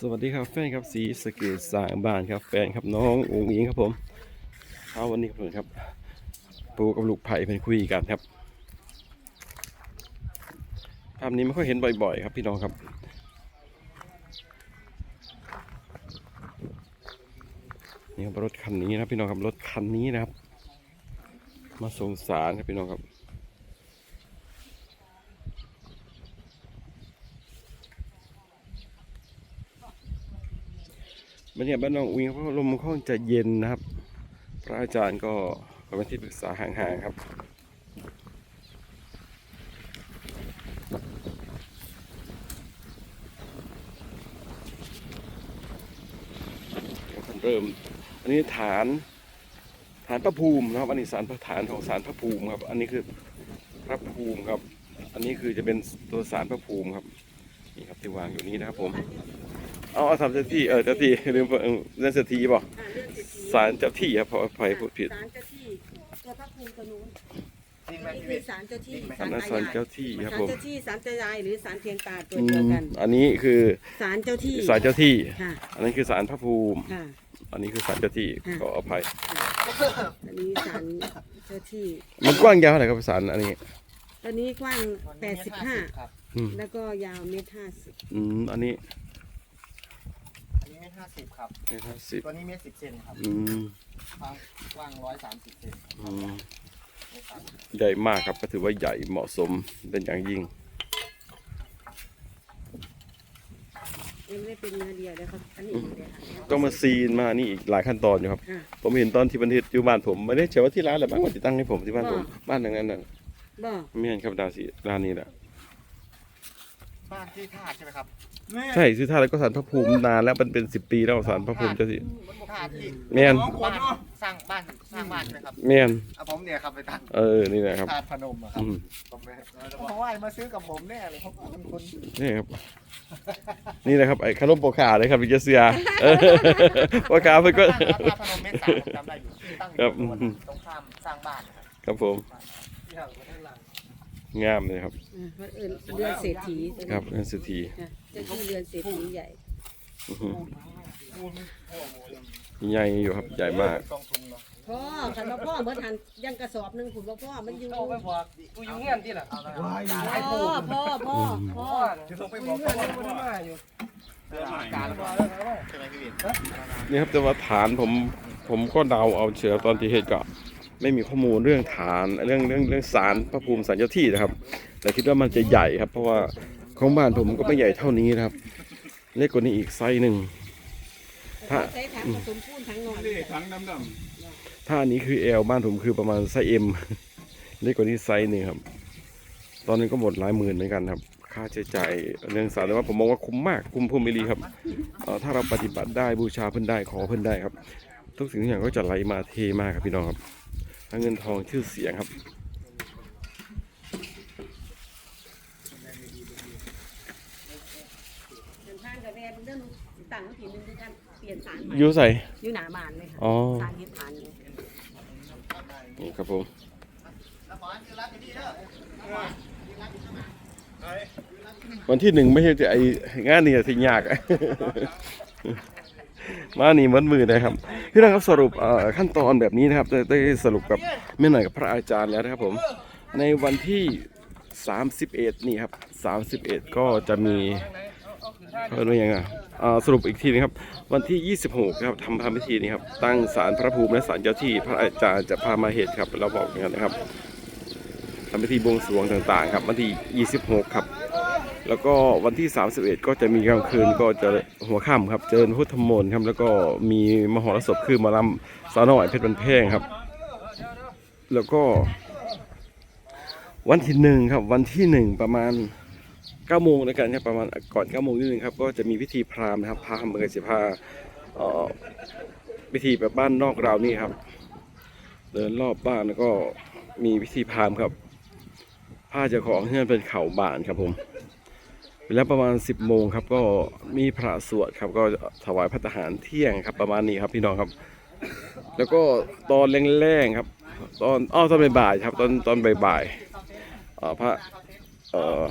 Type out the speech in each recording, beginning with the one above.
สวัสดีครับแฟนครับสีสเกตสางบ้านครับ แฟนครับน้ององค์อิงครับผมเอาวันนี้ครับผมครับปูกับลูกไผ่เป็นคุยกันครับภาพนี้ไม่ค่อยเห็นบ่อยๆ ครับพี่น้องครับนี่ครับรถคันนี้นะพี่น้องครับรถคันนี้นะครับ มาส่งสารครับพี่น้องครับ บรรยากาศบ้านนองอุงเพราะลมค่อนข้างจะเย็นนะครับ พระอาจารย์ก็เป็นที่ปรึกษาห่างๆครับเริ่ม อันนี้ฐานฐานพระภูมินะครับ อันนี้สารฐานของสารพระภูมิครับ อันนี้คือพระภูมิครับ อันนี้คือจะเป็นตัวสารพระภูมิครับ นี่ครับที่วางอยู่นี้นะครับผม เอาเอาสามเจ้าที่เออเจ้าที่ลืมเออเรื่องเจ้าที่บอกสารเจ้าที่ครับเพราะไฟพูดผิดศาลเจ้าที่ตัวพระภูมิตัวนู้นจริงไหมนี่พี่คืวิอทย์ศาลเจ้าที่อันนั้นสารเจ้าที่ครับศาลผมเจ้าที่ศาลเจ้ายายหรือศาลเพียงตาตัวอืเดียวมกันอันนี้คือศาลเจ้าที่สารเจ้าที่ ค่ะอันนั้นคือสารพระภูมิ ค่ะ อันนี้คือสารเจ้าที่ค่ะ ขออภัย อันนี้ศาลเจ้าที่มันกว้างยาวเท่าไหร่ครับสารอันนี้ตัวนี้กว้าง 85 ครับ อืมแล้วก็ยาวเมตรห้าสิบอืมอันนี้อันนี้เม ตรห้าสิบครับ เมตรห้าสิบตัวนี้เมตรสิบเซนครับอืมความกว้างร้อยสามสิบเซนอืมเมตรสามสิบใหญ่มากครับก็ถือว่าใหญ่เหมาะสมเป็นอย่างยิ่ง ยังไม่ได้เป็นเนื้อเดียวเลยครับ อันนี้อีกเลยค่ะ ต้องมาซีนมานี่อีกหลายขั้นตอนอยู่ครับ ค่ะผมเห็นตอนที่บันทึกอยู่บ้านผมไม่ได้เชื่อว่าที่ร้านแหละบ้างว่าติดตั้งให้ผมที่บ้านผมบ้านหลังนั้นน่ะบ่ไม่เห็นครับดาวสีร้านนี้แหละบ้านที่ท่าใช่ไหมครับ ใช่ซื้อท่าแล้วก็สารพระภูมินานแล้วมันเป็นสิบปีแล้วสารพระภูมิเจ้าสิท่าที่แม่นบ้านสร้างบ้านสร้างบ้านใช่ไหมครับแม่นอะผมเนี่ยครับไปตั้งเออนี่แหละครับธาตุพนมอะครัอืบมผมเนี่ยเพราะว่ามาซื้อกับผมแน่เลยเพราะผมเป็นคนนี่ครับนี่นะครับไอ้ขนมโปกขาเลยครับพี่เจเสียเออโปกขาเพิ่นก็ตั้งธาตุพนมเมตรสามผมจำได้อยู่ตั้งอครัยู่บตรงข้ามสร้างบ้านนะครับครับผมที่เราข้างหลังงามเลยครับอ่าเพราะเอิญเรือนเศรษฐีตัวนี้ครับเงินสุธีค่ะเจ้าที่เรือนเศรษฐีใหญ่อื้อหือใหญ่อยู่ครับใหญ่มากสองถุงเนาะพ่อคันว่าพ่อเมื่อทันยังกระสอบหนึ่งขุนว่าพ่อมันอยู่เอาไปบอกกูอยู่เงี้ยที่ละเอาละพ่อพ่อพ่อพ่อจะต้องไปบอกเขาว่าไม่มาอยู่การแล้วใช่ไหมพี่วินนี่ครับแต่ว่าฐานผมผมก็เดาเอาเชือตอนที่เหตุก็ไม่มีข้อมูลเรื่องฐานเรื่องเรื่องเรื่องสารพระภูมิสารเจ้าที่นะครับ แต่คิดว่ามันจะใหญ่ครับ เพราะว่า ของบ้านผมก็ไม่ใหญ่เท่านี้นะครับ เล็กกว่านี้อีกไซส์หนึ่งถ้าใช้ถังผสมปูนถังหน่อยถ้าอันนี้คือเอลบ้านผมคือประมาณไซส์เอ็มเล็กกว่านี้ไซส์หนึ่งครับ ตอนนี้ก็หมดหลายหมื่นเหมือนกันครับ ค่าใช้จ่ายเรื่องสารแต่ว่าผมมองว่าคุ้มมากคุ้มพุ่มมิลีครับถ้าเราปฏิบัติได้บูชาเพิ่นได้ขอเพิ่นได้ครับ ทุกสิ่งทุกอย่างก็จะไหลมาเทมากครับพี่น้องครับทั้งเงินทองชื่อเสียงครับ เดินทางกับแม่เรื่องต่างกันทีนึงด้วยกันเปลี่ยนสารใหม่อยู่ใส่ อยู่หนาบานเลยค่ะอ๋อ สารยึดฐานอยู่นี่ครับผมวันที่หนึ่งไม่ใช่จะไองานนี่สิยากมานี่มัดมือนะครับพี่น้องครับสรุปเอ่อขั้นตอนแบบนี้นะครับได้ได้สรุปกับแม่หน่อยกับพระอาจารย์แล้วนะครับผมในวันที่ 31 นี่ครับ 31 ก็จะมี เขาเรียกว่ายังไงสรุปอีกทีนะครับ วันที่ 26นะครับทำทำพิธีนี้ครับ ตั้งศาลพระภูมิและศาลเจ้าที่พระอาจารย์จะพามาเหตุครับ เราบอกอย่างนั้นนะครับทำพิธีบวงสรวงต่างๆ ครับ วันที่ 26 ครับแล้วก็วันที่ 31 ก็จะมีกลางคืนก็จะหัวค่ำครับ เจริญพุทธมนต์ครับ แล้วก็มีมหรสพคือมาลำสาวน้อยเพชรบันแพงครับ แล้วก็ วันที่หนึ่งครับ วันที่หนึ่งประมาณ 9โมงแล้วกันครับประมาณก่อน9โมงนิดนึงครับก็จะมีพิธีพราหมณ์นะครับพราหมณ์เมืองสิพาอ่อพิธีแบบบ้านนอกเราวนี่ครับ เดินรอบบ้านแล้วก็มีพิธีพราหมณ์ครับผ้าเจ้าของเฮือนเป็นเข่าบานครับผมเวลาประมาณ 10โมงครับก็มีพระสวดครับก็ถวายพระทหารเที่ยงครับประมาณนี้ครับพี่น้องครับ แล้วก็ตอนแรงๆครับ ตอนอ้อตอนบ่ายๆครับ ตอนตอนบ่ายๆพระเอ่อ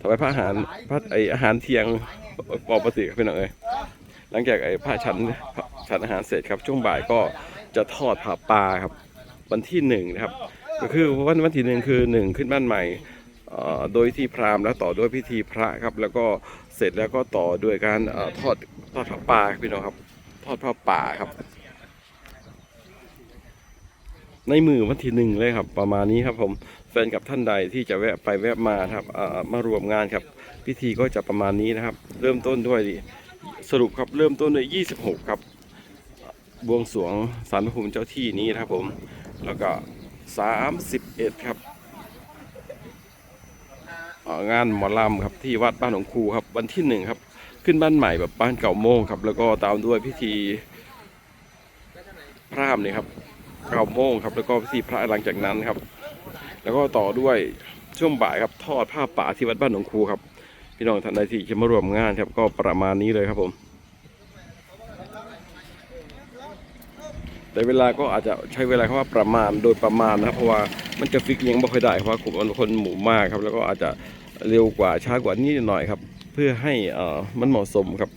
ถวายพระอาหารพระไออาหารเที่ยงปกติครับพี่น้องเอ้ยหลังจากไอ้พระฉันฉันอาหารเสร็จครับ ช่วงบ่ายก็จะทอดผ่าปลาครับ วันที่หนึ่งนะครับ ก็คือวันวันที่หนึ่งคือหนึ่งขึ้นบ้านใหม่โดยที่พราหมณ์แล้วต่อด้วยพิธีพระครับ แล้วก็เสร็จแล้วก็ต่อด้วยการอทอดทอดผ้าป่าครับพี่น้องครับ ทอดผ้าป่าครับ ในมือวันที่หนึ่งเลยครับ ประมาณนี้ครับผม แฟนกับท่านใดที่จะแวะไปแวะมาครับเอ่อมารวมงานครับ พิธีก็จะประมาณนี้นะครับ เริ่มต้นด้วยสรุปครับเริ่มต้นด้วย 26 ครับ บวงสรวงสารพระภูมิเจ้าที่นี้นะครับผม แล้วก็ 31 ครับงานหมอลำครับที่วัดบ้านหลวงครูครับวันที่หนึ่งครับ ขึ้นบ้านใหม่แบบบ้านเก่าโมงครับ แล้วก็ตามด้วยพิธีพรามเนี่ยครับเก่าโมงครับ แล้วก็พิธีพระหลังจากนั้นครับ แล้วก็ต่อด้วยช่วงบ่ายครับทอดผ้าป่าที่วัดบ้านหลวงครูครับ พี่น้องท่านใดที่จะมาร่วมงานครับ ก็ประมาณนี้เลยครับผมแต่เวลาก็อาจจะใช้เวลาคำว่าประมาณโดยประมาณนะครับ เพราะว่ามันจะฟิกยังไม่ค่อยได้เพราะว่ากลุ่มคนหมู่มากครับ แล้วก็อาจจะเร็วกว่าช้ากว่านี้หน่อยครับ เพื่อให้เอ่อมันเหมาะสมครับ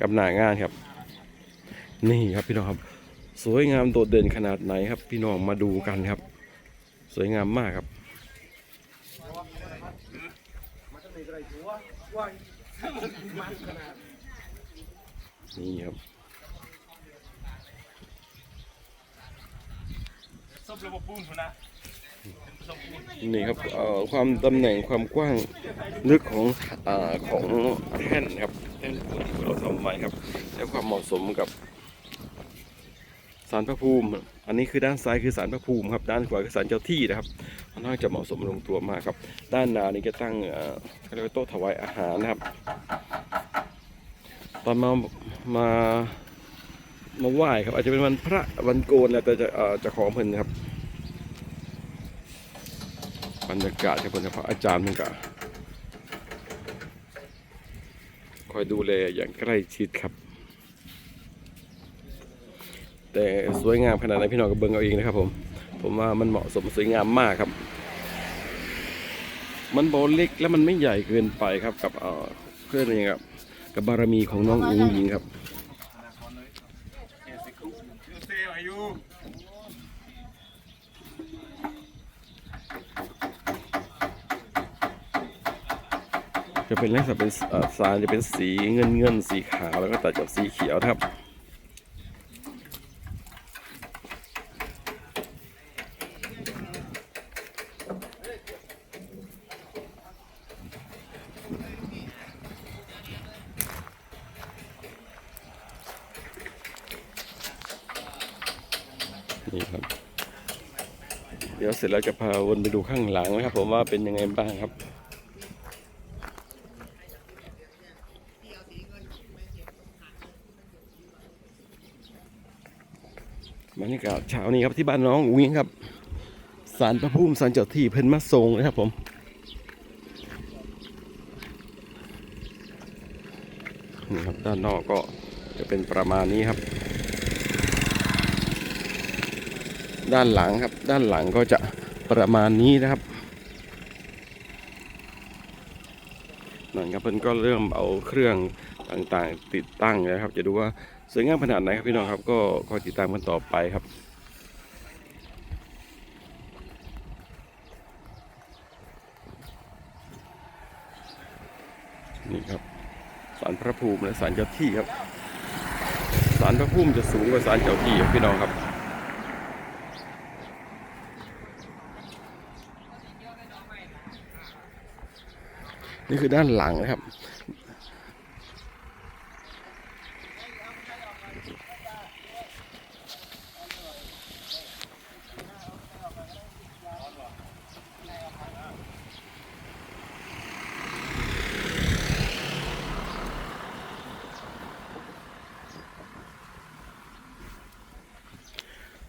กับหน้างานครับ นี่ครับพี่น้องครับ สวยงามโดดเด่นขนาดไหนครับ พี่น้องมาดูกันครับ สวยงามมากครับนี่ครับซบระบบปูนคนนะซบปูนนี่ครับเอ่อความตำแหน่งความกว้างลึกของเอ่อของแท่นครับแท่นปูนที่เราทำไว้ครับและความเหมาะสมกับ สารพระภูมิ อันนี้คือด้านซ้ายคือสารพระภูมิครับ ด้านขวาคือสารเจ้าที่นะครับมันน่าจะเหมาะสมลงตัวมากครับ ด้านหน้านี่ก็ตั้งเอ่อเขาเรียกว่าโต๊ะถวายอาหารนะครับ ตอนมา มามาไหว้ครับ อาจจะเป็นวันพระวันโกนแล้วแต่จะเอ่อจะของเพิ่นนะครับ บรรยากาศครับผมพระอาจารย์มันก็คอยดูแลอย่างใกล้ชิดครับ แต่สวยงามขนาดไหนพี่น้องก็เบิ่งเอาเองนะครับผม ผมว่ามันเหมาะสมสวยงามมากครับ มันโบเล็กแล้วมันไม่ใหญ่เกินไปครับกับเอ่อเพื่อนยังไงครับกับบารมีของน้องอุ้งหญิงครับจะเป็นลักษณะเป็นสารจะเป็นสีเงินเงินสีขาวแล้วก็ตัดกับสีเขียวครับ นี่ครับ เดี๋ยวเสร็จแล้วจะพาวนไปดูข้างหลังนะครับ ผมว่าเป็นยังไงบ้างครับบรรยากาศเช้านี้ครับที่บ้านน้องอุ้งครับสารพระภูมิสารเจ้าที่เพิ่นมาทรงนะครับผมนี่ครับด้านนอกก็จะเป็นประมาณนี้ครับ ด้านหลังครับ ด้านหลังก็จะประมาณนี้นะครับนั่นครับเพิ่นก็เริ่มเอาเครื่องต่างๆ ติดตั้งแล้วครับ จะดูว่าสวยงามขนาดไหนครับพี่น้องครับ ก็คอยติดตามกันต่อไปครับนี่ครับสารพระภูมิและสารเจ้าที่ครับสารพระภูมิจะสูงกว่าสารเจ้าที่ครับพี่น้องครับ นี่คือด้านหลังนะครับ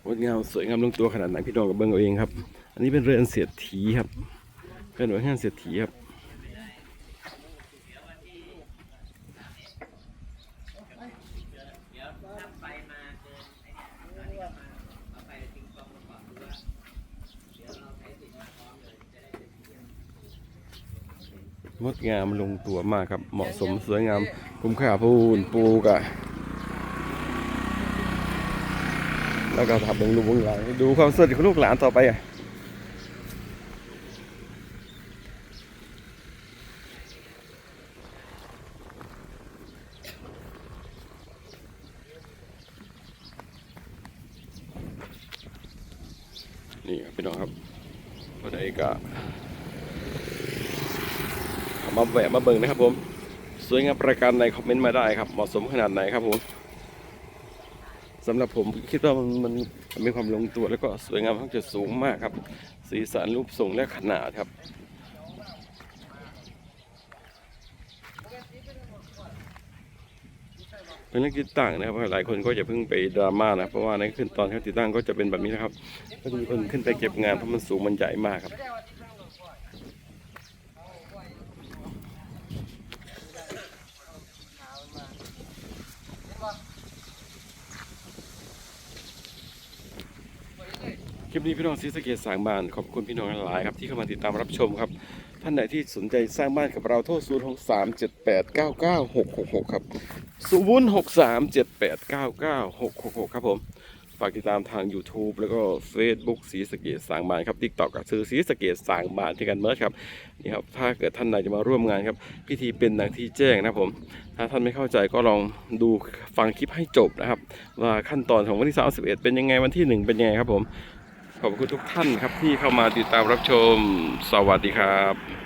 งดงามสวยงามลงตัวขนาดไหนพี่น้องกับเบิ้งเอาเองครับ อันนี้เป็นเรือนเสียดถีครับเป็นหน่วยงานเสียดถีครับ งดงามลงตัวมากครับ เหมาะสมสวยงามคุ้มค่าพูนปูกะแล้วก็ทำเป็นลูกหลานดูความสดของลูกหลานต่อไปอะนี่ครับพี่น้องครับพอได้ก็เอา มาแวะมาเบิ่งนะครับผม สวยงามประการใดคอมเมนต์มาได้ครับ เหมาะสมขนาดไหนครับผมสำหรับผมคิดว่ามันมันมีความลงตัวแล้วก็สวยงามค่อนข้งจะสูงมากครับ สีสันรูปทรงและขนาดครับเป็นเรื่องที่ต่างนะครับหลายคนก็อย่าเพิ่งไปดราม่านะเพราะว่าในขึ้นตอนเขาติดตั้งก็จะเป็นแบบนี้นะครับก็จะมีคนขึ้นไปเก็บงานเพราะมันสูงมันใหญ่มากครับ ลิปนี้พี่น้องซีสเกตสร้างบ้านขอบคุณพี่น้องหลายครับที่เข้ามาติดตามรับชมครับ ท่านไหนที่สนใจสร้างบ้านกับเราโทรศูนย์หกสามเจ็ดแปดเก้าเก้าหกหกหกครับศูนย์หกสามเจ็ดแปดเก้าเก้าหกหกหกครับผมฝากติดตามทาง YouTube แล้วก็ Facebook สีสเกตสางบานครับ TikTok กับซื้อสีสเกตสางบานที่กันเมิร์ชครับนี่ครับ ถ้าเกิดท่านใดจะมาร่วมงานครับ พิธีเป็นดังที่แจ้งนะครับผม ถ้าท่านไม่เข้าใจก็ลองดูฟังคลิปให้จบนะครับ ว่าขั้นตอนของวันที่ 31 เป็นยังไงวันที่ 1 เป็นยังไงครับผม ขอบคุณทุกท่านครับที่เข้ามาติดตามรับชม สวัสดีครับ